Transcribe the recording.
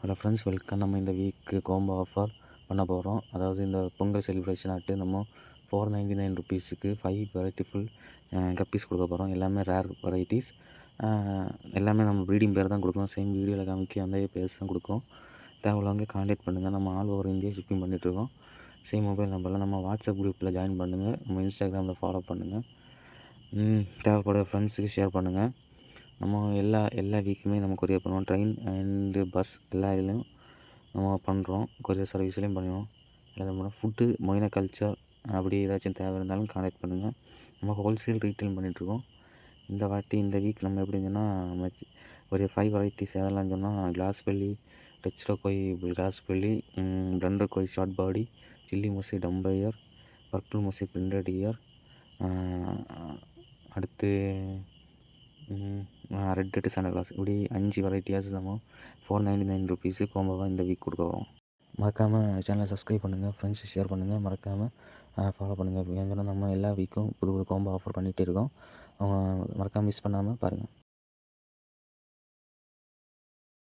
Hello friends welcome நம்ம இந்த week combo offer பண்ண போகிறோம் அதாவது இந்த பொங்கல் செலிப்ரேஷன் ஆட்டு நம்ம ஃபோர் நைன்டி நைன் ருபீஸுக்கு ஃபைவ் வெரைட்டி ஃபுல் கப்பீஸ் கொடுக்க போகிறோம் எல்லாமே ரேர் வெரைட்டிஸ் எல்லாமே நம்ம ப்ரீடிங் பேர் தான் கொடுக்குறோம் சேம் வீடியோவில் காமிக்க அந்த பேர்ஸ் தான் கொடுக்கும் தேவையில்லாமல் காண்டாக்ட் பண்ணுங்கள் நம்ம ஆல் ஓவர் இந்தியா ஷிப்பிங் பண்ணிகிட்ருக்கோம் சேம் மொபைல் நம்பரில் நம்ம வாட்ஸ்அப் குரூப்பில் ஜாயின் பண்ணுங்கள் நம்ம இன்ஸ்டாகிராமில் ஃபாலோ பண்ணுங்கள் தேவைப்படுற ஃப்ரெண்ட்ஸுக்கு ஷேர் பண்ணுங்கள் நம்ம எல்லா எல்லா வீக்குமே நம்ம கொரியர் பண்ணுவோம். ட்ரெயின் அண்டு பஸ் எல்லா இதுலேயும் நம்ம பண்ணுறோம் கொரியர் சர்வீஸ்லேயும் பண்ணுவோம். எல்லாம் பண்ணுவோம். ஃபுட்டு மொயின கல்ச்சர் அப்படி ஏதாச்சும் தேவை இருந்தாலும் கான்டாக்ட் பண்ணுங்கள் நம்ம ஹோல்சேல் ரீட்டைல் பண்ணிகிட்ருக்கோம் இந்த வாட்டி இந்த வீக் நம்ம எப்படிங்கன்னா நம்ம ஒரு ஃபைவ் வெரைட்டிஸ் எதெல்லாம் சொன்னால் கிளாஸ் பெல்லி டச்சில் கோய் கிளாஸ் பெல்லி பிரண்டர் கோய் ஷார்ட் பாடி சில்லி மொசி டம்பையர் பர்பிள் மொசி பிரிண்டட் இயர் அடுத்து ரெட் ரெட்டு சாண்டா கிளாஸ் இப்படி அஞ்சு வெரைட்டியாஸ் நம்ம ஃபோர் நைன்டி நைன் ருபீஸு கோம்போவாக இந்த வீக் கொடுக்க வரோம் மறக்காமல் சேனலை சப்ஸ்கிரைப் பண்ணுங்கள் ஃப்ரெண்ட்ஸ் ஷேர் பண்ணுங்கள் மறக்காமல் ஃபாலோ பண்ணுங்கள் ஏன்னா நம்ம எல்லா வீக்கும் புது புது கோம்போ ஆஃபர் பண்ணிகிட்டே இருக்கோம். அவங்க மறக்காமல் மிஸ் பண்ணாமல் பாருங்கள்